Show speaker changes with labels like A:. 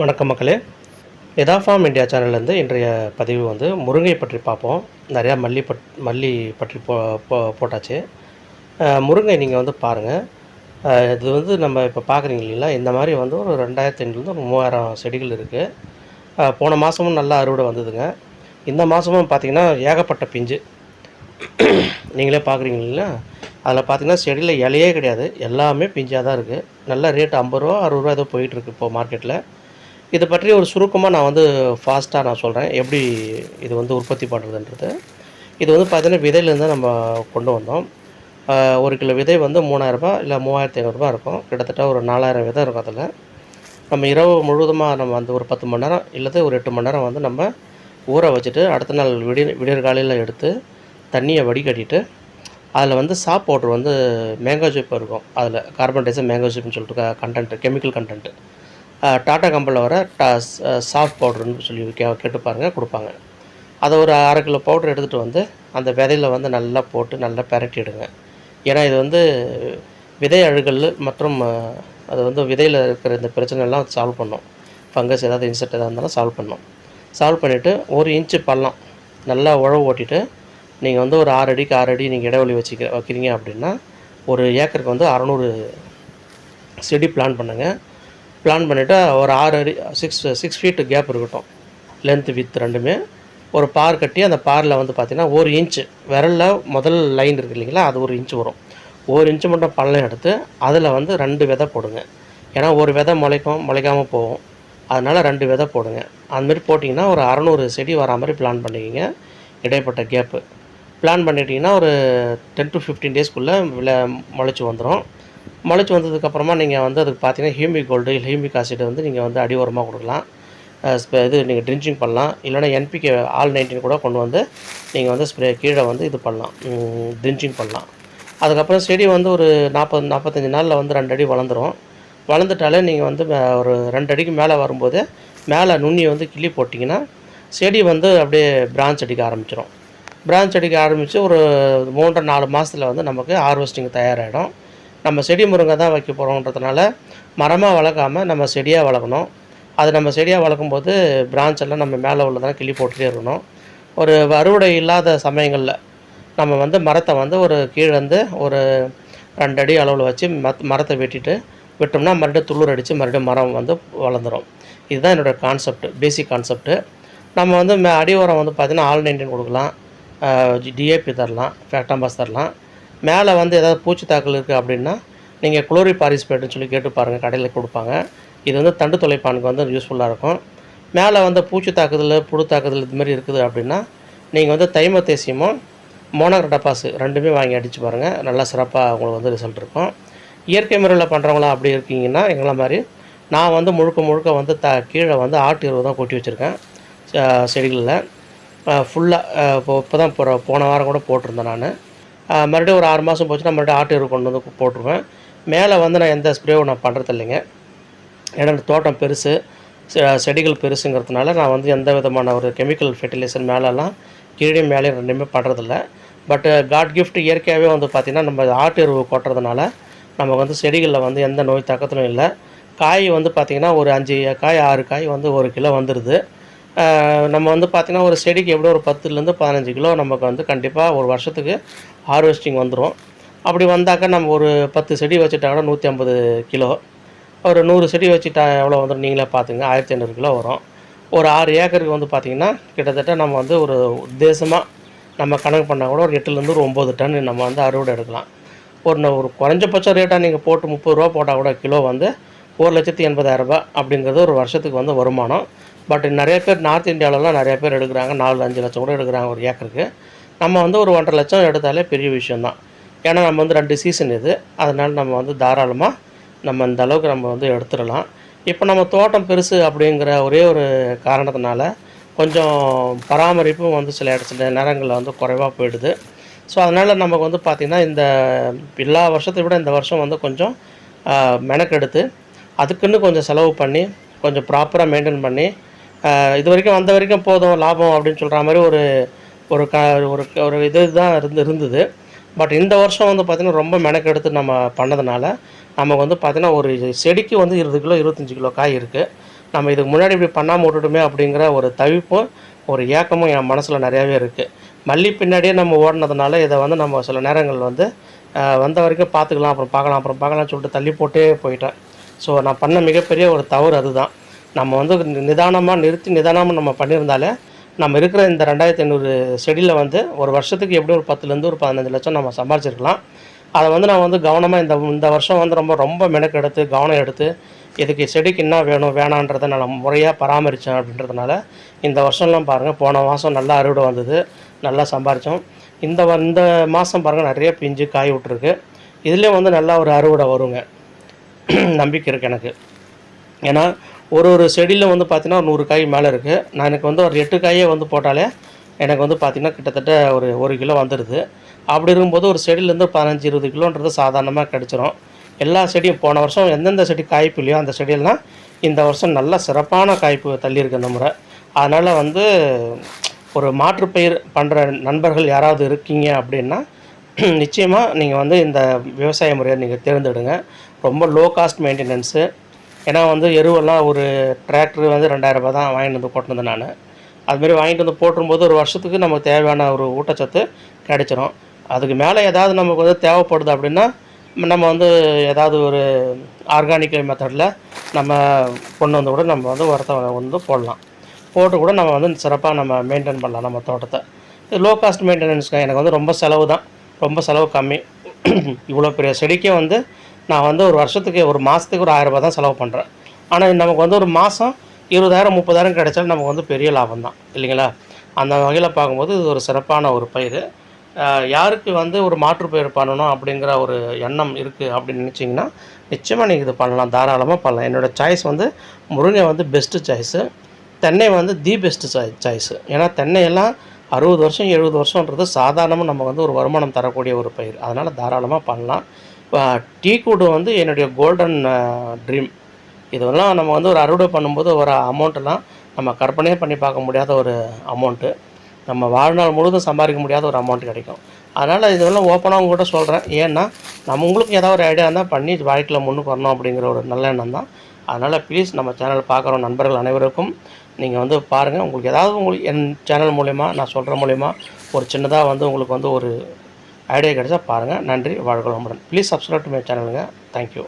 A: வணக்கம் மக்களே. எதா ஃபார்ம் இந்தியா சேனல்லேருந்து இன்றைய பதிவு வந்து முருங்கை பற்றி பார்ப்போம். நிறையா மல்லி பட் மல்லி பற்றி போ போ போட்டாச்சு. முருங்கை நீங்கள் வந்து பாருங்கள் இது வந்து நம்ம இப்போ பார்க்குறீங்க இல்லைங்களா? இந்த மாதிரி வந்து ஒரு ரெண்டாயிரத்தி ஐநூறுலேருந்து ஒரு மூவாயிரம் செடிகள் இருக்குது போன மாதமும் நல்லா அறுவடை வந்ததுங்க. இந்த மாதமும் பார்த்திங்கன்னா ஏகப்பட்ட பிஞ்சு. நீங்களே பார்க்குறீங்க இல்லைங்களா? அதில் பார்த்தீங்கன்னா செடியில் இலையே கிடையாது. எல்லாமே பிஞ்சாக தான் இருக்குது நல்லா ரேட் ஐம்பது ரூபா அறுபது ரூபா ஏதோ போயிட்டுருக்கு இப்போ மார்க்கெட்டில். இதை பற்றி ஒரு சுருக்கமாக நான் வந்து ஃபாஸ்ட்டாக நான் சொல்கிறேன் எப்படி இது வந்து உற்பத்தி பண்ணுறதுன்றது இது வந்து பார்த்திங்கன்னா விதையிலேருந்து நம்ம கொண்டு வந்தோம். ஒரு கிலோ விதை வந்து மூணாயிரரூபா இல்லை மூவாயிரத்தி ஐநூறுரூபா இருக்கும். கிட்டத்தட்ட ஒரு நாலாயிரம் விதை இருக்கும் அதில். நம்ம இரவு முழுவதுமாக நம்ம அந்த ஒரு பத்து மணி நேரம் இல்லது ஒரு எட்டு மணி நேரம் வந்து நம்ம ஊற வச்சுட்டு அடுத்த நாள் விடிய விடியற்காலையில் எடுத்து தண்ணியை வடிகட்டிட்டு அதில் வந்து சாப் பவுட்ரு வந்து மேங்கோ ஜிப் இருக்கும். அதில் கார்பன் டைசர் மேங்கோ ஜிப்னு சொல்லிட்டு கண்டென்ட்டு கெமிக்கல் கண்டென்ட்டு டாட்டா கம்பெனியில் வர டா சாஃப்ட் பவுடர்னு சொல்லி கே கேட்டு பாருங்கள் கொடுப்பாங்க. அதை ஒரு அரை கிலோ பவுடர் எடுத்துகிட்டு வந்து அந்த விதையில் வந்து நல்லா போட்டு நல்லா பரட்டிடுங்க. ஏன்னா இது வந்து விதை அழுகல் மற்றும் அது வந்து விதையில் இருக்கிற இந்த பிரச்சனைலாம் சால்வ் பண்ணும். ஃபங்கஸ் ஏதாவது இன்செக்ட் எதாவது இருந்தாலும் சால்வ் பண்ணும். சால்வ் பண்ணிவிட்டு ஒரு இன்ச்சு பள்ளம் நல்லா உழவு ஓட்டிட்டு நீங்கள் வந்து ஒரு ஆறு அடிக்கு ஆறு அடி நீங்கள் இடைவெளி வச்சுக்க வைக்கிறீங்க அப்படின்னா ஒரு ஏக்கருக்கு வந்து அறநூறு செடி பிளான் பண்ணுங்கள் பிளான் பண்ணிவிட்டு ஒரு ஆறு அடி சிக்ஸ் சிக்ஸ் ஃபீட்டு கேப் இருக்கட்டும். லென்த் வித் ரெண்டுமே. ஒரு பார் கட்டி அந்த பாரில் வந்து பார்த்திங்கன்னா ஒரு இன்ச்சு விரலில் முதல் லைன் இருக்கு இல்லைங்களா? அது ஒரு இன்ச்சு வரும். ஒரு இன்ச்சு மட்டும் பள்ளம் எடுத்து அதில் வந்து ரெண்டு விதை போடுங்க. ஏன்னா ஒரு விதை முளைக்கும் முளைக்காமல் போகும். அதனால் ரெண்டு விதை போடுங்க. அதுமாரி போட்டிங்கன்னா ஒரு அறநூறு செடி வரா மாதிரி பிளான் பண்ணிக்கிங்க. இடைப்பட்ட கேப்பு பிளான் பண்ணிட்டிங்கன்னா ஒரு டென் டு ஃபிஃப்டீன் டேஸ்க்குள்ளே விளை முளைச்சி வந்துடும் முளைச்சி வந்ததுக்கப்புறமா நீங்கள் வந்து அதுக்கு பார்த்தீங்கன்னா ஹியூமிக் கோல்டு இல்லை ஹியூமிக் ஆசிட் வந்து நீங்கள் வந்து அடி உரமாக கொடுக்கலாம். இது நீங்கள் ட்ரிஞ்சிங் பண்ணலாம். இல்லைனா என்பிகே ஆல் நைன்டீன் கூட கொண்டு வந்து நீங்கள் வந்து ஸ்ப்ரே கீழே வந்து இது பண்ணலாம். ட்ரிஞ்சிங் பண்ணலாம். அதுக்கப்புறம் செடி வந்து ஒரு நாற்பது நாற்பத்தஞ்சு நாளில் வந்து ரெண்டு அடி வளர்ந்துடும் வளர்ந்துட்டாலே நீங்கள் வந்து ஒரு ரெண்டு அடிக்கு மேலே வரும்போது மேலே நுண்ணியை வந்து கிள்ளி போட்டிங்கன்னா செடி வந்து அப்படியே பிரான்ச் அடிக்க ஆரம்பிச்சிடும் பிரான்ச் அடிக்க ஆரம்பித்து ஒரு மூன்றரை நாலு மாதத்தில் வந்து நமக்கு ஹார்வெஸ்டிங் தயாராகிடும் நம்ம செடி முருங்கை தான் வைக்க போகிறோன்றதுனால மரமாக வளர்க்காம நம்ம செடியாக வளர்க்கணும். அது நம்ம செடியாக வளர்க்கும்போது பிரான்ச் எல்லாம் நம்ம மேலே உள்ளதெல்லாம் கிள்ளி போட்டுகிட்டே இருக்கணும். ஒரு அறுவடை இல்லாத சமயங்களில் நம்ம வந்து மரத்தை வந்து ஒரு கீழே வந்து ஒரு ரெண்டு அடி அளவில் வச்சு மத் மரத்தை வெட்டிட்டு விட்டோம்னா மறுபடியும் துளிர் அடித்து மறுபடியும் மரம் வந்து வளர்ந்துடும் இதுதான் என்னோடய கான்செப்ட் பேசிக் கான்செப்ட்டு நம்ம வந்து மே அடி உரம் வந்து பார்த்திங்கன்னா ஆல் நைன்டீன் கொடுக்கலாம். டிஏபி தரலாம் ஃபேக்டாம்பாஸ் தரலாம். மேலே வந்து ஏதாவது பூச்சி தாக்கல் இருக்குது அப்படின்னா நீங்கள் குளோரி பாரிஸ்பேட்டுன்னு சொல்லி கேட்டு பாருங்கள் கடையில் கொடுப்பாங்க. இது வந்து தண்டு தொலைப்பானுக்கு வந்து யூஸ்ஃபுல்லாக இருக்கும். மேலே வந்து பூச்சி தாக்குதல் புழு தாக்குதல் இது மாதிரி இருக்குது அப்படின்னா நீங்கள் வந்து தைமத்தேசியமும் மோனோக்ரடப்பாஸ் ரெண்டுமே வாங்கி அடித்து பாருங்கள் நல்லா சிறப்பாக உங்களுக்கு வந்து ரிசல்ட் இருக்கும். இயற்கை முறையில் பண்ணுறவங்களா அப்படி இருக்கீங்கன்னா எங்களை மாதிரி நான் வந்து முழுக்க முழுக்க வந்து த கீழே வந்து ஆட்டு எருவு தான் கொட்டி வச்சுருக்கேன். செடிகளில். ஃபுல்லாக இப்போ இப்போ தான் போகிற போன வாரம் கூட போட்டிருந்தேன் நான். மறுபடியும் ஒரு ஆறு மாதம் போச்சுன்னா மறுபடியும் ஆட்டு கொண்டு வந்து போட்டுருவேன். மேலே வந்து நான் எந்த ஸ்ப்ரேவும் நான் பண்ணுறது இல்லைங்க ஏன்னா இந்த தோட்டம் பெருசு செடிகள் பெருசுங்கிறதுனால நான் வந்து எந்த விதமான ஒரு கெமிக்கல் ஃபெர்டிலைசர் மேலெல்லாம் கீழே மேலே ரெண்டுமே பண்ணுறதில்ல பட் காட் கிஃப்ட் இயற்கையாகவே வந்து பார்த்திங்கன்னா நம்ம ஆட்டு எருவு கொட்டுறதுனால நமக்கு வந்து செடிகளில் வந்து எந்த நோய் தாக்கத்திலும் இல்லை. காய் வந்து பார்த்திங்கன்னா ஒரு அஞ்சு காய் ஆறு காய் வந்து ஒரு கிலோ வந்துடுது நம்ம வந்து பார்த்திங்கன்னா ஒரு செடிக்கு எப்படியும் ஒரு பத்துலேருந்து பதினஞ்சு கிலோ நமக்கு வந்து கண்டிப்பாக ஒரு வருஷத்துக்கு ஹார்வெஸ்டிங் வந்துடும் அப்படி வந்தாக்கா நம்ம ஒரு பத்து செடி வச்சுட்டா நூற்றி ஐம்பது கிலோ. ஒரு நூறு செடி வச்சுட்டா எவ்வளோ வந்துடும் நீங்களே பார்த்துங்க ஆயிரத்தி ஐநூறு கிலோ வரும். ஒரு ஆறு ஏக்கருக்கு வந்து பார்த்திங்கன்னா கிட்டத்தட்ட நம்ம வந்து ஒரு உத்தேசமாக நம்ம கணக்கு பண்ணால் கூட ஒரு எட்டுலேருந்து ஒரு ஒம்பது டன் நம்ம வந்து அறுவடை எடுக்கலாம். ஒரு ஒரு குறைஞ்சபட்ச ரேட்டாக நீங்கள் போட்டு முப்பது ரூபா போட்டால் கூட கிலோ வந்து ஒரு லட்சத்தி எண்பதாயிரம் ரூபாய் அப்படிங்கிறது ஒரு வருஷத்துக்கு வந்து வருமானம். பட் நிறைய பேர் நார்த் இந்தியாவிலலாம் நிறைய பேர் எடுக்கிறாங்க. நாலு அஞ்சு லட்சம் கூட எடுக்கிறாங்க ஒரு ஏக்கருக்கு. நம்ம வந்து ஒரு ஒன்றரை லட்சம் எடுத்தாலே பெரிய விஷயந்தான் ஏன்னா நம்ம வந்து ரெண்டு சீசன் இது. அதனால் நம்ம வந்து தாராளமாக நம்ம இந்த அளவுக்கு நம்ம வந்து எடுத்துடலாம். இப்போ நம்ம தோட்டம் பெருசு அப்படிங்கிற ஒரே ஒரு காரணத்தினால கொஞ்சம் பராமரிப்பும் வந்து சில இட சில நேரங்களில் வந்து குறைவாக போயிடுது. ஸோ அதனால் நமக்கு வந்து பார்த்திங்கன்னா இந்த எல்லா வருஷத்தை விட இந்த வருஷம் வந்து கொஞ்சம் மெனக்கெடுத்து அதுக்குன்னு கொஞ்சம் செலவு பண்ணி கொஞ்சம் ப்ராப்பராக மெயின்டைன் பண்ணி இது வரைக்கும் வந்த வரைக்கும் போதும் லாபம் அப்படின்னு சொல்கிற மாதிரி ஒரு ஒரு க ஒரு ஒரு இது தான் இருந்து இருந்தது. பட் இந்த வருஷம் வந்து பார்த்திங்கன்னா ரொம்ப மெனக்கெடுத்து நம்ம பண்ணதுனால நமக்கு வந்து பார்த்திங்கன்னா ஒரு செடிக்கு வந்து இருபது கிலோ இருபத்தஞ்சி கிலோ காய் இருக்குது நம்ம இதுக்கு முன்னாடி இப்படி பண்ணாமல் விட்டுட்டுமே அப்படிங்கிற ஒரு தவிப்பும் ஒரு ஏக்கமும் என் மனசில் நிறையாவே இருக்குது மல்லி பின்னாடியே நம்ம ஓடினதுனால இதை வந்து நம்ம சில நேரங்கள் வந்து வந்த வரைக்கும் பார்த்துக்கலாம் அப்புறம் பார்க்கலாம் அப்புறம் பார்க்கலாம்னு சொல்லிட்டு தள்ளி போட்டே போயிட்டேன். ஸோ நான் பண்ண மிகப்பெரிய ஒரு தவறு அதுதான். நம்ம வந்து நிதானமாக நிறுத்தி நிதானமாக நம்ம பண்ணியிருந்தாலே நம்ம இருக்கிற இந்த ரெண்டாயிரத்தி ஐநூறு செடியில் வந்து ஒரு வருஷத்துக்கு எப்படி ஒரு பத்துலேருந்து ஒரு பதினஞ்சு லட்சம் நம்ம சம்பாரிச்சிருக்கலாம். அதை வந்து நான் வந்து கவனமாக இந்த இந்த வருஷம் வந்து ரொம்ப ரொம்ப மெனக்கெடுத்து கவனம் எடுத்து இதுக்கு செடிக்கு என்ன வேணும் வேணான்றதை நான் முறையாக பராமரித்தேன் அப்படின்றதுனால இந்த வருஷம்லாம் பாருங்கள் போன மாதம் நல்லா அறுவடை வந்தது நல்லா சம்பாரித்தோம் இந்த இந்த மாதம் பாருங்கள் நிறைய பிஞ்சு காய் விட்ருக்கு இதுலேயும் வந்து நல்லா ஒரு அறுவடை வருங்க. நம்பிக்கை இருக்குது எனக்கு. ஏன்னா ஒரு ஒரு செடியில் வந்து பார்த்தீங்கன்னா நூறு காய் மேலே இருக்குது நான் எனக்கு வந்து ஒரு எட்டு காயே வந்து போட்டாலே எனக்கு வந்து பார்த்திங்கன்னா கிட்டத்தட்ட ஒரு ஒரு கிலோ வந்துடுது அப்படி இருக்கும்போது ஒரு செடியிலேருந்து பதினஞ்சு இருபது கிலோன்றது சாதாரணமாக கிடச்சிரும். எல்லா செடியும் போன வருஷம் எந்தெந்த செடி காய்ப்பு இல்லையோ அந்த செடியெல்லாம் இந்த வருஷம் நல்ல சிறப்பான காய்ப்பு தள்ளியிருக்கு இந்த முறை. அதனால் வந்து ஒரு மாற்றுப்பயிர் பண்ணுற நண்பர்கள் யாராவது இருக்கீங்க அப்படின்னா நிச்சயமாக நீங்கள் வந்து இந்த விவசாய முறையை நீங்கள் தேர்ந்தெடுங்க. ரொம்ப லோ காஸ்ட் மெயின்டெனன்ஸு ஏன்னா வந்து எருவெல்லாம் ஒரு டிராக்டர் வந்து ரெண்டாயிரரூபா தான் வாங்கிட்டு வந்து போட்டிருந்தேன் நான். அதுமாரி வாங்கிட்டு வந்து போட்டுரும்போது ஒரு வருஷத்துக்கு நமக்கு தேவையான ஒரு ஊட்டச்சத்து கிடைச்சிரும். அதுக்கு மேலே ஏதாவது நமக்கு வந்து தேவைப்படுது அப்படின்னா நம்ம வந்து ஏதாவது ஒரு ஆர்கானிக் மெத்தடில் நம்ம கொண்டு வந்து கூட நம்ம வந்து உரத்தை வந்து போடலாம். போட்டு கூட நம்ம வந்து சிறப்பாக நம்ம மெயின்டைன் பண்ணலாம் நம்ம தோட்டத்தை. லோ காஸ்ட் மெயின்டெனன்ஸ்க்கு எனக்கு வந்து ரொம்ப செலவு தான் ரொம்ப செலவு கம்மி. இவ்வளோ பெரிய செடிக்கே வந்து நான் வந்து ஒரு வருஷத்துக்கு ஒரு மாதத்துக்கு ஒரு ஆயிரரூபா தான் செலவு பண்ணுறேன் ஆனால் நமக்கு வந்து ஒரு மாதம் இருபதாயிரம் முப்பதாயிரம் கிடைச்சாலும் நமக்கு வந்து பெரிய லாபம் தான். இல்லைங்களா? அந்த வகையில் பார்க்கும்போது இது ஒரு சிறப்பான ஒரு பயிர். யாருக்கு வந்து ஒரு மாற்றுப்பயிர் பண்ணணும் அப்படிங்கிற ஒரு எண்ணம் இருக்குது அப்படின்னு நினச்சிங்கன்னா நிச்சயமாக நீங்கள் இது பண்ணலாம். தாராளமாக பண்ணலாம். என்னோடய சாய்ஸ் வந்து முருங்கை வந்து பெஸ்ட்டு சாய்ஸு தென்னை வந்து தி பெஸ்ட்டு சாய் சாய்ஸு ஏன்னா தென்னையெல்லாம் அறுபது வருஷம் எழுபது வருஷன்றது சாதாரணமாக நம்ம வந்து ஒரு வருமானம் தரக்கூடிய ஒரு பயிர். அதனால் தாராளமாக பண்ணலாம். டீ கூடு வந்து என்னுடைய கோல்டன் ட்ரீம் இதெல்லாம் நம்ம வந்து ஒரு அறுவடை பண்ணும்போது ஒரு அமௌண்ட்டெல்லாம் நம்ம கற்பனையே பண்ணி பார்க்க முடியாத ஒரு அமௌண்ட்டு நம்ம வாழ்நாள் முழுதும் சம்பாதிக்க முடியாத ஒரு அமௌண்ட் கிடைக்கும். அதனால் இதெல்லாம் ஓப்பனாக கூட சொல்கிறேன் ஏன்னா நம்ம உங்களுக்கு ஏதாவது ஒரு ஐடியா இருந்தால் பண்ணி வாழ்க்கையில் முன்னு வரணும் அப்படிங்கிற ஒரு நல்ல எண்ணம் தான். அதனால் ப்ளீஸ் நம்ம சேனல் பார்க்குற நண்பர்கள் அனைவருக்கும் நீங்கள் வந்து பாருங்கள் உங்களுக்கு ஏதாவது உங்களுக்கு என் சேனல் மூலயமா நான் சொல்கிற மூலயமா ஒரு சின்னதாக வந்து உங்களுக்கு வந்து ஒரு ஐடியா கிடைச்சா பாருங்கள் நன்றி வாழ்க வளமுடன். ப்ளீஸ் சப்ஸ்கிரைப் டு மை சேனலுங்க தேங்க்யூ